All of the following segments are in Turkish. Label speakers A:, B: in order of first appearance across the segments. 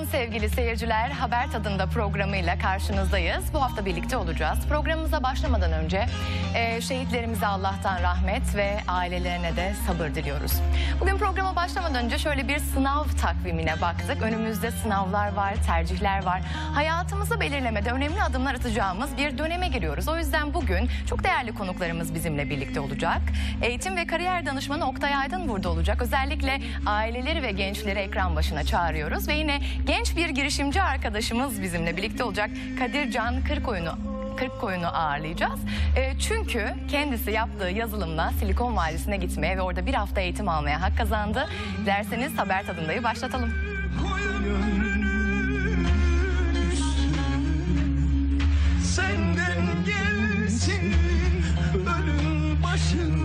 A: Günaydın sevgili seyirciler. Haber tadında programıyla karşınızdayız. Bu hafta birlikte olacağız. Programımıza başlamadan önce e, şehitlerimize Allah'tan rahmet ve ailelerine de sabır diliyoruz. Bugün programa başlamadan önce şöyle bir sınav takvimine baktık. Önümüzde sınavlar var, tercihler var. Hayatımızı belirlemede önemli adımlar atacağımız bir döneme giriyoruz. O yüzden bugün çok değerli konuklarımız bizimle birlikte olacak. Eğitim ve kariyer danışmanı Oktay Aydın burada olacak. Özellikle aileleri ve gençleri ekran başına çağırıyoruz ve yine genç bir girişimci arkadaşımız bizimle birlikte olacak. Kadir Can Kırkoyun'u Kırkkoyun'u ağırlayacağız. E, çünkü kendisi yaptığı yazılımla Silikon Vadisi'ne gitmeye ve orada bir hafta eğitim almaya hak kazandı. Derseniz haber tadındayı başlatalım.
B: Senden gelsin ölüm başım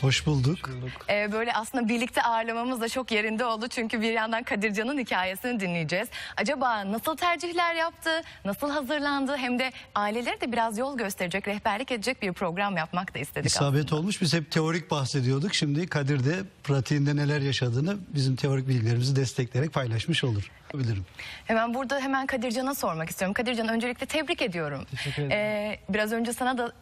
A: tekrar.
C: Hoş bulduk.
A: Ee, böyle aslında birlikte ağırlamamız da çok yerinde oldu. Çünkü bir yandan Kadircan'ın hikayesini dinleyeceğiz. Acaba nasıl tercihler yaptı, nasıl hazırlandı hem de aileleri de biraz yol gösterecek, rehberlik edecek bir program yapmak da istedik
C: İsabet
A: aslında.
C: olmuş. Biz hep teorik bahsediyorduk. Şimdi Kadir de pratiğinde neler yaşadığını bizim teorik bilgilerimizi destekleyerek paylaşmış olur. Bilirim.
A: Hemen burada hemen Kadircan'a sormak istiyorum. Kadircan öncelikle tebrik ediyorum.
D: Teşekkür ederim.
A: Ee, biraz önce sana da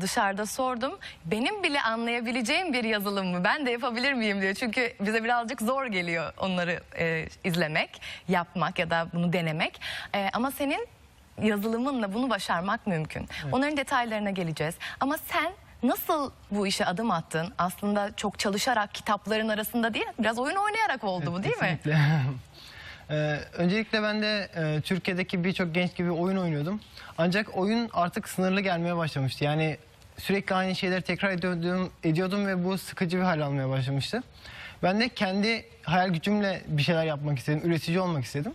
A: dışarıda sordum. Benim bile anlayabileceğim bir yazılım mı? Ben de yapabilir miyim diye. Çünkü bize birazcık zor geliyor onları e, izlemek, yapmak ya da bunu denemek. E, ama senin yazılımınla bunu başarmak mümkün. Onların detaylarına geleceğiz. Ama sen nasıl bu işe adım attın? Aslında çok çalışarak kitapların arasında değil, biraz oyun oynayarak oldu bu değil mi?
D: Ee, öncelikle ben de e, Türkiye'deki birçok genç gibi oyun oynuyordum. Ancak oyun artık sınırlı gelmeye başlamıştı. Yani sürekli aynı şeyleri tekrar ediyordum, ediyordum ve bu sıkıcı bir hal almaya başlamıştı. Ben de kendi hayal gücümle bir şeyler yapmak istedim, üretici olmak istedim.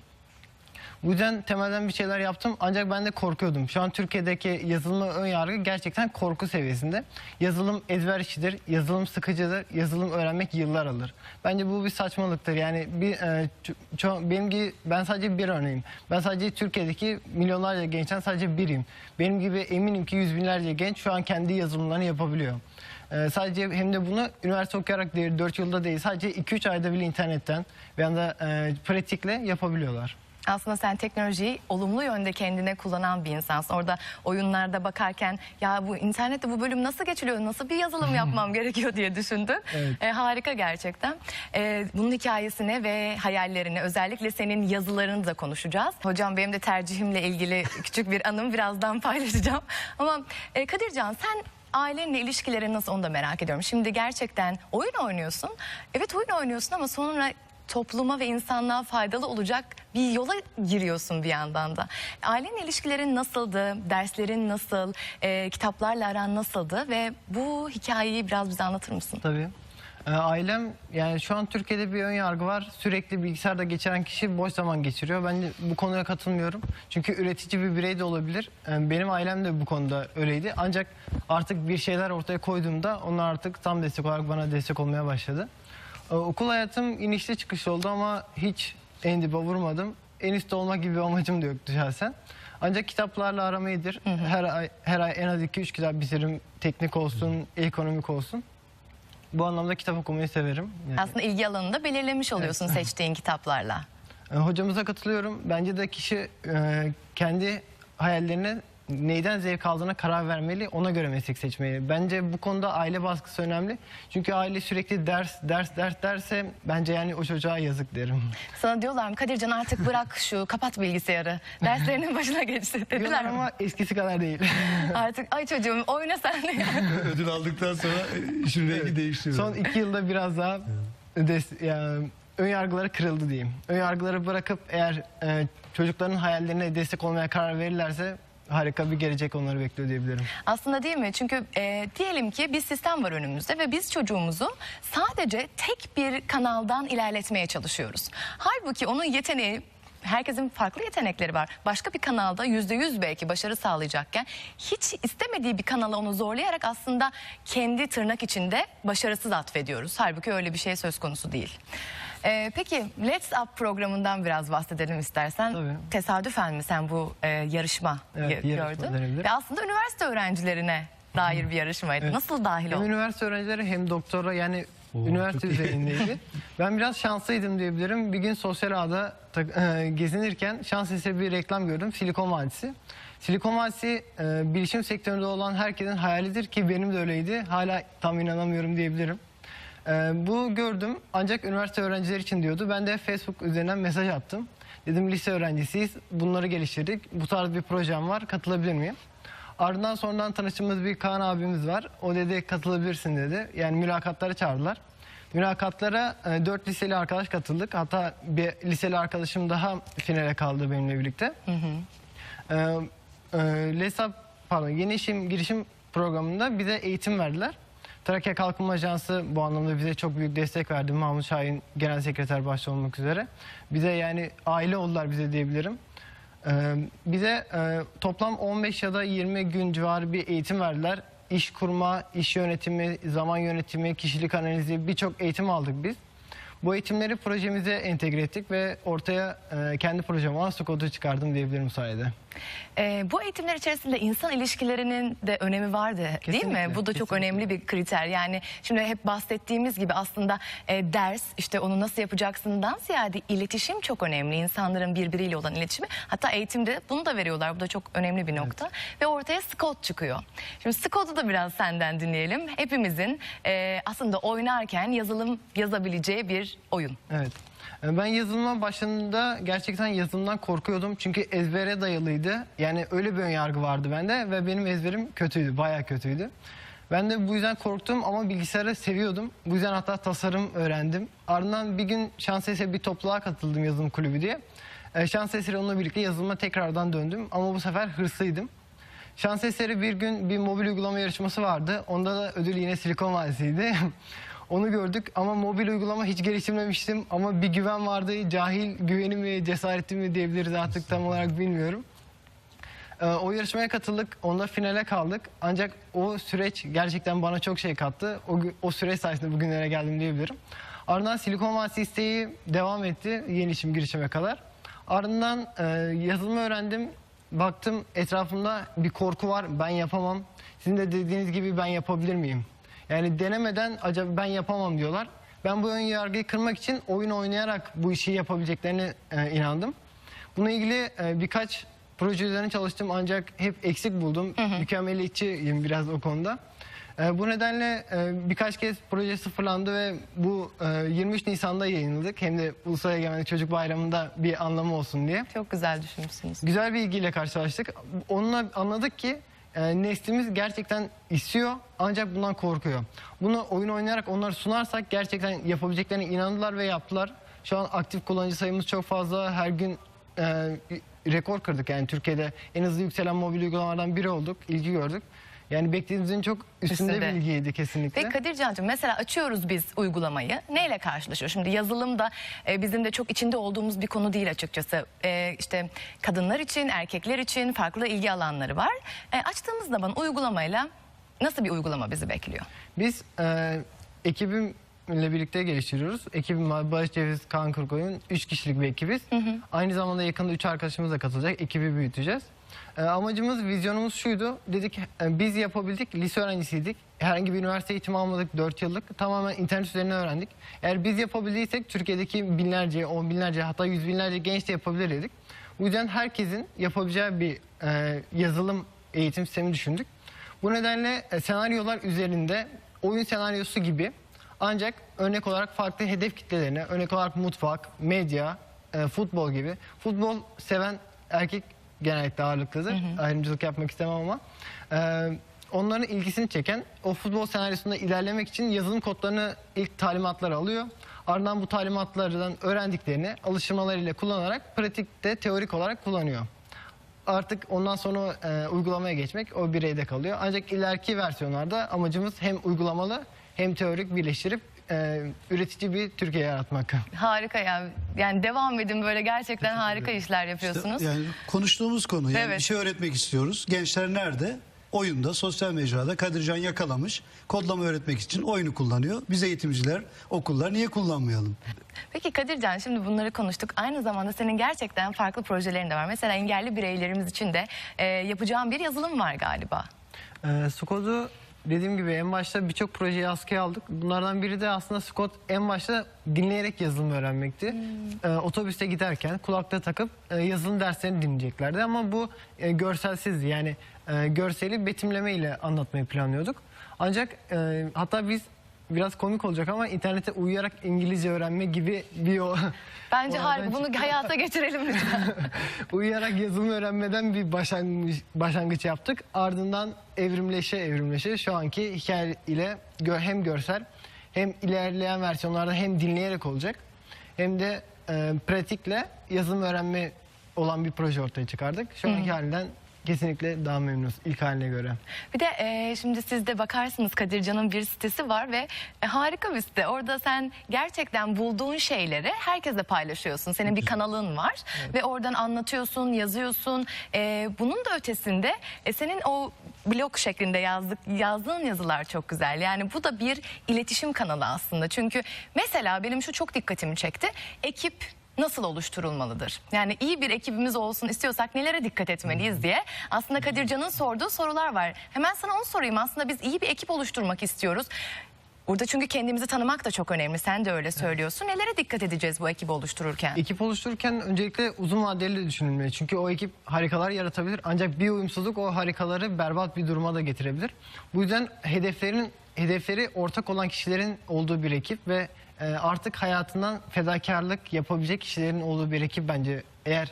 D: Bu yüzden temelden bir şeyler yaptım ancak ben de korkuyordum. Şu an Türkiye'deki yazılıma ön yargı gerçekten korku seviyesinde. Yazılım ezber işidir, yazılım sıkıcıdır, yazılım öğrenmek yıllar alır. Bence bu bir saçmalıktır. Yani bir e, benim gibi ben sadece bir örneğim. Ben sadece Türkiye'deki milyonlarca gençten sadece biriyim. Benim gibi eminim ki yüz binlerce genç şu an kendi yazılımlarını yapabiliyor. Ee, sadece hem de bunu üniversite okuyarak değil, 4 yılda değil, sadece 2-3 ayda bile internetten ve da e, pratikle yapabiliyorlar.
A: Aslında sen teknolojiyi olumlu yönde kendine kullanan bir insansın. Orada oyunlarda bakarken ya bu internette bu bölüm nasıl geçiliyor, nasıl bir yazılım yapmam gerekiyor diye düşündün.
D: Evet.
A: E, harika gerçekten. E, bunun hikayesini ve hayallerini özellikle senin yazılarını da konuşacağız. Hocam benim de tercihimle ilgili küçük bir anım birazdan paylaşacağım. Ama e, Kadircan sen ailenle ilişkilerin nasıl onu da merak ediyorum. Şimdi gerçekten oyun oynuyorsun. Evet oyun oynuyorsun ama sonra topluma ve insanlığa faydalı olacak bir yola giriyorsun bir yandan da. Ailenle ilişkilerin nasıldı? Derslerin nasıl? e, kitaplarla aran nasıldı? Ve bu hikayeyi biraz bize anlatır mısın?
D: Tabii. Ee, ailem yani şu an Türkiye'de bir ön yargı var. Sürekli bilgisayarda geçiren kişi boş zaman geçiriyor. Ben de bu konuya katılmıyorum. Çünkü üretici bir birey de olabilir. Ee, benim ailem de bu konuda öyleydi. Ancak artık bir şeyler ortaya koyduğumda onlar artık tam destek olarak bana destek olmaya başladı. Ee, okul hayatım inişli çıkışlı oldu ama hiç en dibe vurmadım. En üstte olmak gibi bir amacım da yoktu şahsen. Ancak kitaplarla aram iyidir. Her ay, her ay en az 2-3 kitap bitiririm. Teknik olsun, ekonomik olsun. Bu anlamda kitap okumayı severim. Yani,
A: Aslında ilgi alanını da belirlemiş oluyorsun seçtiğin kitaplarla.
D: e, hocamıza katılıyorum. Bence de kişi e, kendi hayallerine neyden zevk aldığına karar vermeli, ona göre meslek seçmeli. Bence bu konuda aile baskısı önemli. Çünkü aile sürekli ders, ders, ders derse bence yani o çocuğa yazık derim.
A: Sana diyorlar mı Kadircan artık bırak şu kapat bilgisayarı. Derslerinin başına geçti dediler
D: Diyorlar
A: mi?
D: ama eskisi kadar değil.
A: Artık ay çocuğum oyna sen de.
C: Ödül aldıktan sonra işin rengi değişiyor.
D: Son iki yılda biraz daha des- yani ön yargıları kırıldı diyeyim. Ön yargıları bırakıp eğer e, çocukların hayallerine destek olmaya karar verirlerse harika bir gelecek onları bekliyor diyebilirim.
A: Aslında değil mi? Çünkü e, diyelim ki bir sistem var önümüzde ve biz çocuğumuzu sadece tek bir kanaldan ilerletmeye çalışıyoruz. Halbuki onun yeteneği Herkesin farklı yetenekleri var. Başka bir kanalda yüzde yüz belki başarı sağlayacakken hiç istemediği bir kanala onu zorlayarak aslında kendi tırnak içinde başarısız atfediyoruz. Halbuki öyle bir şey söz konusu değil. E, peki Let's Up programından biraz bahsedelim istersen.
D: Tabii.
A: Tesadüfen mi sen bu e, yarışma
D: Evet, yarışma
A: gördün?
D: denebilir.
A: Ve aslında üniversite öğrencilerine dair bir yarışmaydı. Nasıl dahil
D: Hem
A: oldun?
D: üniversite öğrencileri hem doktora yani
C: Oo,
D: üniversite düzeyindeydi. ben biraz şanslıydım diyebilirim. Bir gün sosyal ağda e, gezinirken şans eseri bir reklam gördüm. Silikon Vadisi. Silikon Vadisi e, bilişim sektöründe olan herkesin hayalidir ki benim de öyleydi. Hala tam inanamıyorum diyebilirim. E, bu gördüm ancak üniversite öğrencileri için diyordu. Ben de Facebook üzerinden mesaj attım. Dedim lise öğrencisiyiz. Bunları geliştirdik. Bu tarz bir projem var. Katılabilir miyim? Ardından sonradan tanıştığımız bir Kaan abimiz var. O dedi katılabilirsin dedi. Yani mülakatlara çağırdılar. Mülakatlara e, dört liseli arkadaş katıldık. Hatta bir liseli arkadaşım daha finale kaldı benimle birlikte. Ee, e, LESAP, pardon, yeni işim girişim programında bize eğitim verdiler. Trakya Kalkınma Ajansı bu anlamda bize çok büyük destek verdi. Mahmut Şahin Genel Sekreter başta olmak üzere. Bize yani aile oldular bize diyebilirim. Ee, bize e, toplam 15 ya da 20 gün civarı bir eğitim verdiler. İş kurma, iş yönetimi, zaman yönetimi, kişilik analizi birçok eğitim aldık biz. Bu eğitimleri projemize entegre ettik ve ortaya e, kendi projem olan Skodu çıkardım diyebilirim sayede.
A: Ee, bu eğitimler içerisinde insan ilişkilerinin de önemi vardı değil mi? Bu da çok
D: kesinlikle.
A: önemli bir kriter. Yani şimdi hep bahsettiğimiz gibi aslında e, ders işte onu nasıl yapacaksından ziyade iletişim çok önemli. İnsanların birbiriyle olan iletişimi. Hatta eğitimde bunu da veriyorlar. Bu da çok önemli bir nokta. Ve ortaya Scott çıkıyor. Şimdi Scott'u da biraz senden dinleyelim. Hepimizin e, aslında oynarken yazılım yazabileceği bir oyun.
D: Evet. E, Ben yazılıma başladığında gerçekten yazılımdan korkuyordum. Çünkü ezbere dayalıydı. Yani öyle bir ön yargı vardı bende ve benim ezberim kötüydü, bayağı kötüydü. Ben de bu yüzden korktum ama bilgisayarı seviyordum. Bu yüzden hatta tasarım öğrendim. Ardından bir gün şans eseri bir topluluğa katıldım yazılım kulübü diye. E, Şans eseri onunla birlikte yazılıma tekrardan döndüm ama bu sefer hırslıydım. Şans eseri bir gün bir mobil uygulama yarışması vardı. Onda da ödül yine Silikon Vadisi'ydi. Onu gördük ama mobil uygulama hiç geliştirmemiştim. Ama bir güven vardı. Cahil güveni mi, cesareti mi diyebiliriz artık tam olarak bilmiyorum. Ee, o yarışmaya katıldık. Onda finale kaldık. Ancak o süreç gerçekten bana çok şey kattı. O, o süreç sayesinde bugünlere geldim diyebilirim. Ardından Silikon Vadisi isteği devam etti yeni işim girişime kadar. Ardından e, yazılımı öğrendim. Baktım etrafımda bir korku var. Ben yapamam. Sizin de dediğiniz gibi ben yapabilir miyim? Yani denemeden acaba ben yapamam diyorlar. Ben bu ön yargıyı kırmak için oyun oynayarak bu işi yapabileceklerine e, inandım. Bununla ilgili e, birkaç proje üzerine çalıştım ancak hep eksik buldum. Mükemmeliyetçiyim biraz o konuda. E, bu nedenle e, birkaç kez proje sıfırlandı ve bu e, 23 Nisan'da yayınladık. Hem de Ulusal Egemenlik Çocuk Bayramı'nda bir anlamı olsun diye.
A: Çok güzel düşünmüşsünüz.
D: Güzel bir ilgiyle karşılaştık. Onunla anladık ki e, neslimiz gerçekten istiyor ancak bundan korkuyor. Bunu oyun oynayarak onları sunarsak gerçekten yapabileceklerine inandılar ve yaptılar. Şu an aktif kullanıcı sayımız çok fazla. Her gün e, rekor kırdık yani Türkiye'de en hızlı yükselen mobil uygulamalardan biri olduk. ilgi gördük. Yani beklediğimizin çok üstünde,
A: Üstünde.
D: bir ilgiydi kesinlikle.
A: Peki Kadir Can'cığım mesela açıyoruz biz uygulamayı. Neyle karşılaşıyor? Şimdi yazılım da e, bizim de çok içinde olduğumuz bir konu değil açıkçası. E, işte kadınlar için, erkekler için farklı ilgi alanları var. E, açtığımız zaman uygulamayla nasıl bir uygulama bizi bekliyor?
D: Biz e, ekibimle birlikte geliştiriyoruz. Ekibim var Barış Ceviz, Kaan Kırkoyun. Üç kişilik bir ekibiz. Aynı zamanda yakında üç arkadaşımız da katılacak. Ekibi büyüteceğiz. E, amacımız, vizyonumuz şuydu. Dedik e, biz yapabildik. Lise öğrencisiydik. Herhangi bir üniversite eğitimi almadık 4 yıllık. Tamamen internet üzerinden öğrendik. Eğer biz yapabildiysek Türkiye'deki binlerce, on binlerce hatta yüz binlerce genç de yapabilir. Bu yüzden herkesin yapabileceği bir e, yazılım eğitim sistemi düşündük. Bu nedenle e, senaryolar üzerinde oyun senaryosu gibi ancak örnek olarak farklı hedef kitlelerine, örnek olarak mutfak, medya, e, futbol gibi. Futbol seven erkek genellikle ağırlıklıdır. Ayrımcılık yapmak istemem ama. E, onların ilgisini çeken o futbol senaryosunda ilerlemek için yazılım kodlarını ilk talimatları alıyor. Ardından bu talimatlardan öğrendiklerini alıştırmalarıyla kullanarak pratikte teorik olarak kullanıyor. artık ondan sonra e, uygulamaya geçmek o bireyde kalıyor. Ancak ileriki versiyonlarda amacımız hem uygulamalı hem teorik birleştirip e, üretici bir Türkiye yaratmak.
A: Harika ya. Yani devam edin böyle gerçekten harika işler yapıyorsunuz.
C: İşte yani konuştuğumuz konu yani
A: Evet.
C: bir şey öğretmek istiyoruz. Gençler nerede? Oyunda, sosyal mecrada Kadircan yakalamış. Kodlama öğretmek için oyunu kullanıyor. Biz eğitimciler, okullar niye kullanmayalım?
A: Peki Kadircan şimdi bunları konuştuk. Aynı zamanda senin gerçekten farklı projelerin de var. Mesela engelli bireylerimiz için de e, yapacağın bir yazılım var galiba.
D: E, Scott'u dediğim gibi en başta birçok projeyi askıya aldık. Bunlardan biri de aslında Scott en başta dinleyerek yazılım öğrenmekti. E, otobüste giderken kulaklığı takıp e, yazılım derslerini dinleyeceklerdi. Ama bu e, görselsizdi. Yani e, görseli betimleme ile anlatmayı planlıyorduk. Ancak e, hatta biz biraz komik olacak ama internete uyuyarak İngilizce öğrenme gibi bir yol.
A: Bence harika. Bunu hayata geçirelim lütfen.
D: Uyuyarak yazılım öğrenmeden bir başlangıç, başlangıç yaptık. Ardından evrimleşe evrimleşe şu anki hikaye ile gö- hem görsel hem ilerleyen versiyonlarda hem dinleyerek olacak hem de e, pratikle yazılım öğrenme olan bir proje ortaya çıkardık. Şu anki halinden kesinlikle daha memnunuz ilk haline göre.
A: Bir de e, şimdi siz de bakarsınız Kadircan'ın bir sitesi var ve e, harika bir site. Orada sen gerçekten bulduğun şeyleri herkesle paylaşıyorsun. Senin bir kanalın var ve oradan anlatıyorsun, yazıyorsun. E, bunun da ötesinde e, senin o blog şeklinde yazdık, yazdığın yazılar çok güzel. Yani bu da bir iletişim kanalı aslında. Çünkü mesela benim şu çok dikkatimi çekti. Ekip nasıl oluşturulmalıdır? Yani iyi bir ekibimiz olsun istiyorsak nelere dikkat etmeliyiz diye aslında Kadircan'ın sorduğu sorular var. Hemen sana onu sorayım. Aslında biz iyi bir ekip oluşturmak istiyoruz. Burada çünkü kendimizi tanımak da çok önemli. Sen de öyle söylüyorsun. Nelere dikkat edeceğiz bu ekibi oluştururken?
D: Ekip oluştururken öncelikle uzun vadeli düşünülmeli. Çünkü o ekip harikalar yaratabilir. Ancak bir uyumsuzluk o harikaları berbat bir duruma da getirebilir. Bu yüzden hedeflerin hedefleri ortak olan kişilerin olduğu bir ekip ve e, artık hayatından fedakarlık yapabilecek kişilerin olduğu bir ekip bence eğer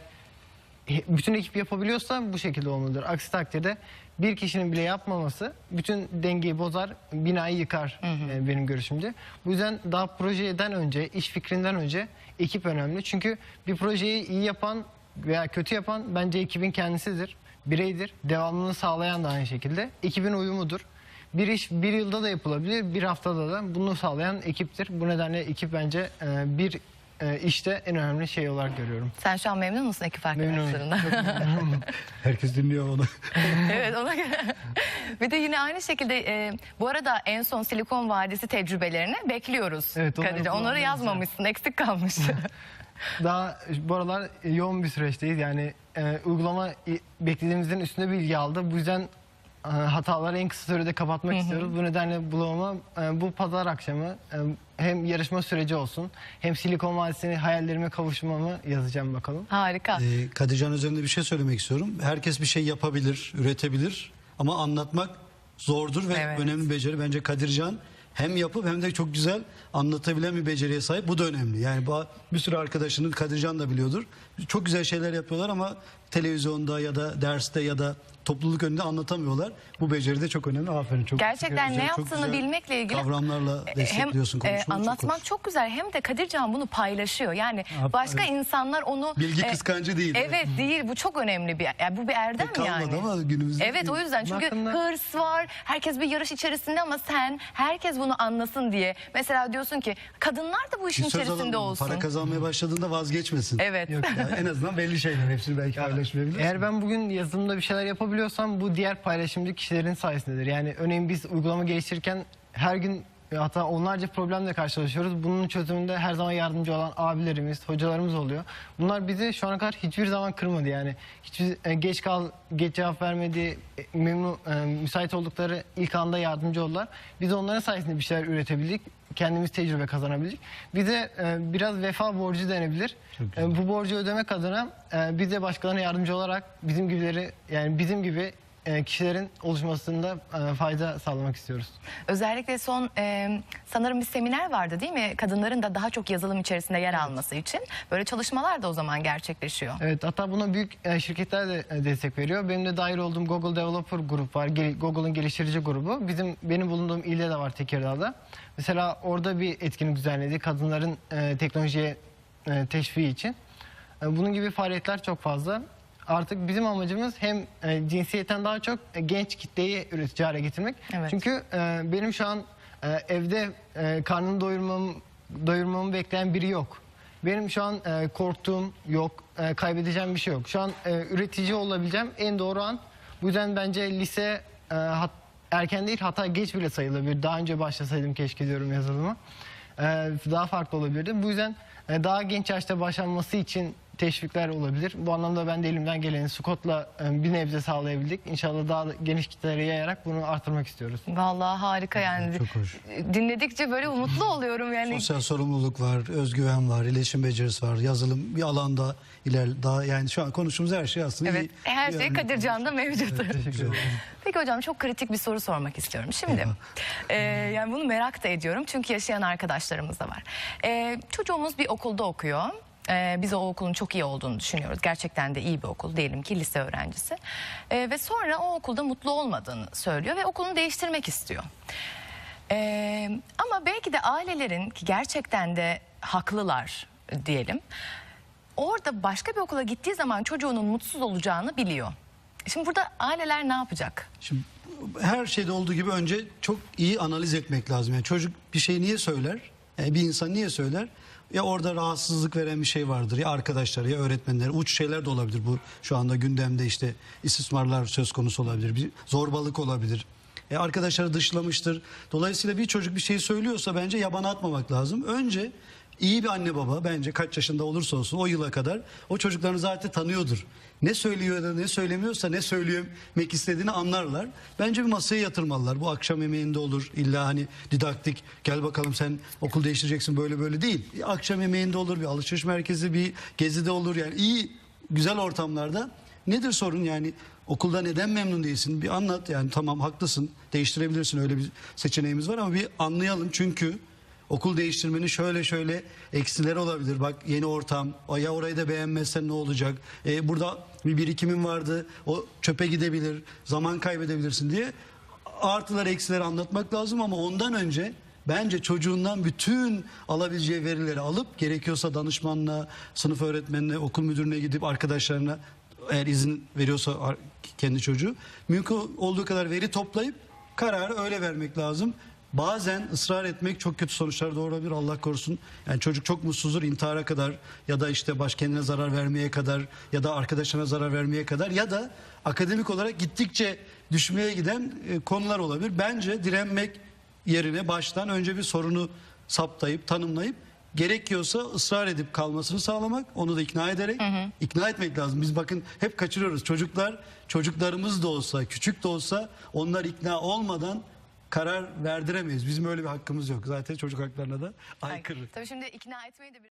D: bütün ekip yapabiliyorsa bu şekilde olmalıdır. Aksi takdirde bir kişinin bile yapmaması bütün dengeyi bozar, binayı yıkar e, benim görüşümde. Bu yüzden daha projeden önce, iş fikrinden önce ekip önemli. Çünkü bir projeyi iyi yapan veya kötü yapan bence ekibin kendisidir, bireydir. Devamlılığını sağlayan da aynı şekilde. Ekibin uyumudur. Bir iş bir yılda da yapılabilir, bir haftada da bunu sağlayan ekiptir. Bu nedenle ekip bence e, bir e, işte en önemli şey olarak görüyorum.
A: Sen şu an memnun musun ekip
D: Memnunum.
A: arkadaşlarından?
C: Herkes dinliyor onu.
A: evet ona göre. bir de yine aynı şekilde e, bu arada en son Silikon Vadisi tecrübelerini bekliyoruz.
D: Evet, onları
A: Kadircan. Onları yazmamışsın. Eksik kalmış.
D: Daha bu aralar yoğun bir süreçteyiz. Yani e, uygulama beklediğimizin üstünde bilgi aldı. Bu yüzden hataları en kısa sürede kapatmak istiyoruz. Bu nedenle bulama e, bu pazar akşamı e, hem yarışma süreci olsun hem Silikon Vadisi'ne hayallerime kavuşmamı yazacağım bakalım.
A: Harika.
C: Ee, Kadircan üzerinde bir şey söylemek istiyorum. Herkes bir şey yapabilir, üretebilir ama anlatmak zordur ve
A: Evet.
C: önemli beceri. Bence Kadircan hem yapıp hem de çok güzel anlatabilen bir beceriye sahip. Bu da önemli. Yani bu bir sürü arkadaşının Kadircan da biliyordur. Çok güzel şeyler yapıyorlar ama televizyonda ya da derste ya da topluluk önünde anlatamıyorlar. Bu beceri de çok önemli. Aferin. Çok
A: Gerçekten
C: güzel,
A: ne
C: çok
A: yaptığını bilmekle ilgili
C: kavramlarla
A: e,
C: destekliyorsun
A: hem, e,
C: çok
A: anlatmak
C: hoş.
A: çok güzel hem de Kadircan bunu paylaşıyor. Yani
C: Abi,
A: başka
C: evet.
A: insanlar onu
C: Bilgi kıskancı değil.
A: Evet değil. Bu çok önemli bir yani bu bir erdem
C: kalmadı
A: yani.
C: ama günümüzde
A: Evet o yüzden çünkü
D: Hakkında-
A: hırs var. Herkes bir yarış içerisinde ama sen herkes bunu anlasın diye. Mesela diyorsun ki kadınlar da bu işin içerisinde
C: alalım.
A: olsun.
C: Para kazanmaya başladığında vazgeçmesin.
A: Evet.
C: Yani en azından belli şeyler. Hepsini belki paylaşmayabiliriz.
D: Eğer ben bugün yazılımda bir şeyler yapabiliyorsam bu diğer paylaşımcı kişilerin sayesindedir. Yani örneğin biz uygulama geliştirirken her gün e, hatta onlarca problemle karşılaşıyoruz. Bunun çözümünde her zaman yardımcı olan abilerimiz, hocalarımız oluyor. Bunlar bizi şu ana kadar hiçbir zaman kırmadı yani. Hiçbir e, geç kal, geç cevap vermedi, e, memnun, e, müsait oldukları ilk anda yardımcı oldular. Biz onların sayesinde bir şeyler üretebildik. Kendimiz tecrübe kazanabildik. Bize e, biraz vefa borcu denebilir. E, bu borcu ödemek adına e, biz de başkalarına yardımcı olarak bizim gibileri yani bizim gibi e, kişilerin oluşmasında e, fayda sağlamak istiyoruz.
A: Özellikle son e, sanırım bir seminer vardı değil mi? Kadınların da daha çok yazılım içerisinde yer alması için. Böyle çalışmalar da o zaman gerçekleşiyor.
D: Evet hatta buna büyük e, şirketler de e, destek veriyor. Benim de dahil olduğum Google Developer grup var. Gel- Google'ın geliştirici grubu. Bizim benim bulunduğum ilde de var Tekirdağ'da. Mesela orada bir etkinlik düzenledi kadınların e, teknolojiye e, teşviği için. E, bunun gibi faaliyetler çok fazla. Artık bizim amacımız hem e, cinsiyetten daha çok e, genç kitleyi üretici hale getirmek.
A: Evet.
D: Çünkü e, benim şu an e, evde e, karnını doyurmam, doyurmamı bekleyen biri yok. Benim şu an e, korktuğum yok, e, kaybedeceğim bir şey yok. Şu an e, üretici olabileceğim en doğru an. Bu yüzden bence lise e, hat- erken değil hatta geç bile sayılabilir. Daha önce başlasaydım keşke diyorum yazılıma. E, daha farklı olabilirdi. Bu yüzden e, daha genç yaşta başlanması için teşvikler olabilir. Bu anlamda ben de elimden geleni Scott'la e, bir nebze sağlayabildik. İnşallah daha da geniş kitlelere yayarak bunu artırmak istiyoruz.
A: Vallahi harika yani.
C: Çok hoş.
A: Dinledikçe böyle umutlu oluyorum yani.
C: Sosyal sorumluluk var, özgüven var, iletişim becerisi var, yazılım bir alanda iler daha yani şu an konuştuğumuz her şey aslında
A: Evet,
C: iyi.
A: her şey
C: örnek.
A: Kadircan'da mevcut.
D: Teşekkür ederim.
A: Peki hocam çok kritik bir soru sormak istiyorum. Şimdi e, yani bunu merak da ediyorum çünkü yaşayan arkadaşlarımız da var. E, çocuğumuz bir okulda okuyor. E, biz o okulun çok iyi olduğunu düşünüyoruz. Gerçekten de iyi bir okul diyelim ki lise öğrencisi. E, ve sonra o okulda mutlu olmadığını söylüyor ve okulunu değiştirmek istiyor. E, ama belki de ailelerin ki gerçekten de haklılar diyelim. Orada başka bir okula gittiği zaman çocuğunun mutsuz olacağını biliyor. Şimdi burada aileler ne yapacak?
C: Şimdi her şeyde olduğu gibi önce çok iyi analiz etmek lazım. Yani çocuk bir şey niye söyler? Yani bir insan niye söyler? Ya orada rahatsızlık veren bir şey vardır. Ya arkadaşları ya öğretmenleri. Uç şeyler de olabilir. Bu şu anda gündemde işte istismarlar söz konusu olabilir. Bir zorbalık olabilir. E arkadaşları dışlamıştır. Dolayısıyla bir çocuk bir şey söylüyorsa bence yabana atmamak lazım. Önce iyi bir anne baba bence kaç yaşında olursa olsun o yıla kadar o çocuklarını zaten tanıyordur. Ne söylüyor da ne söylemiyorsa ne söylemek istediğini anlarlar. Bence bir masaya yatırmalılar. Bu akşam yemeğinde olur. İlla hani didaktik gel bakalım sen okul değiştireceksin böyle böyle değil. Akşam yemeğinde olur bir alışveriş merkezi bir gezide olur. Yani iyi güzel ortamlarda nedir sorun yani okulda neden memnun değilsin bir anlat yani tamam haklısın değiştirebilirsin öyle bir seçeneğimiz var ama bir anlayalım çünkü okul değiştirmenin şöyle şöyle eksileri olabilir. Bak yeni ortam. Ya orayı da beğenmezsen ne olacak? E, burada bir birikimin vardı. O çöpe gidebilir. Zaman kaybedebilirsin diye artıları eksileri anlatmak lazım ama ondan önce bence çocuğundan bütün alabileceği verileri alıp gerekiyorsa danışmanla, sınıf öğretmenine, okul müdürüne gidip arkadaşlarına eğer izin veriyorsa kendi çocuğu mümkün olduğu kadar veri toplayıp kararı öyle vermek lazım. Bazen ısrar etmek çok kötü sonuçlar doğurabilir Allah korusun. Yani çocuk çok mutsuzdur intihara kadar ya da işte baş kendine zarar vermeye kadar ya da arkadaşına zarar vermeye kadar ya da akademik olarak gittikçe düşmeye giden e, konular olabilir. Bence direnmek yerine baştan önce bir sorunu saptayıp tanımlayıp gerekiyorsa ısrar edip kalmasını sağlamak onu da ikna ederek ikna etmek lazım. Biz bakın hep kaçırıyoruz çocuklar çocuklarımız da olsa küçük de olsa onlar ikna olmadan karar verdiremeyiz. Bizim öyle bir hakkımız yok. Zaten çocuk haklarına da aykırı.
A: Tabii şimdi ikna etmeyi de